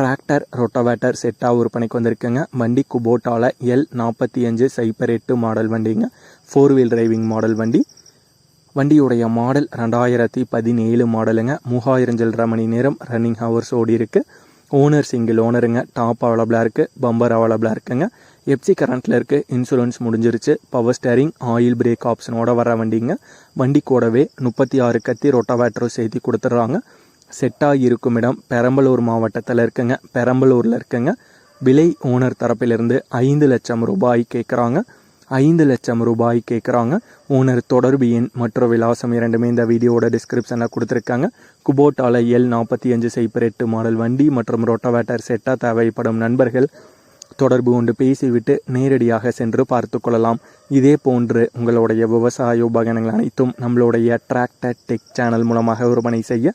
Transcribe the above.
Tractor rotavator செட்டாக விற்பனைக்கு வந்திருக்குங்க. வண்டி குபோட்டாவில் எல் நாற்பத்தி அஞ்சு சைபர் எட்டு மாடல் வண்டிங்க. ஃபோர் வீல் டிரைவிங் மாடல் வண்டி. வண்டியுடைய மாடல் ரெண்டாயிரத்தி பதினேழு மாடலுங்க. மூவாயிரம் சில்லரை மணி நேரம் ரன்னிங் ஹவர்ஸ் ஓடி இருக்கு. ஓனர் சிங்கிள் ஓனருங்க டாப் அவைலபிளாக இருக்குது பம்பர் அவைலபிளாக இருக்குங்க. எஃப்சி கரண்ட்டில் இருக்குது இன்சூரன்ஸ் முடிஞ்சிருச்சு. பவர் ஸ்டேரிங் ஆயில் பிரேக் ஆப்ஷனோட வர வண்டிங்க. வண்டி கூடவே முப்பத்தி ஆறு கத்தி ரொட்டவேட்டரும் சேர்த்து கொடுத்துட்றாங்க. செட்டாக இருக்கும் இடம் பெரம்பலூர் மாவட்டத்தில் இருக்குங்க. பெரம்பலூரில் இருக்குங்க. விலை ஓனர் தரப்பிலிருந்து ஐந்து லட்சம் ரூபாய் கேட்குறாங்க. ஐந்து லட்சம் ரூபாய் கேட்குறாங்க. ஓனர் தொடர்பு எண் மற்றும் விலாசம் இரண்டுமே இந்த வீடியோட டிஸ்கிரிப்ஷனில் கொடுத்துருக்காங்க. குபோட்டால எல் நாற்பத்தி அஞ்சு சைப்பர் எட்டு மாடல் வண்டி மற்றும் ரொட்டவேட்டர் செட்டாக தேவைப்படும் நண்பர்கள் தொடர்பு கொண்டு பேசிவிட்டு நேரடியாக சென்று பார்த்து கொள்ளலாம். இதே போன்று உங்களுடைய விவசாய உபகரணங்கள் அனைத்தும் நம்மளுடைய டிராக்டர் டெக் சேனல் மூலமாக விற்பனை செய்ய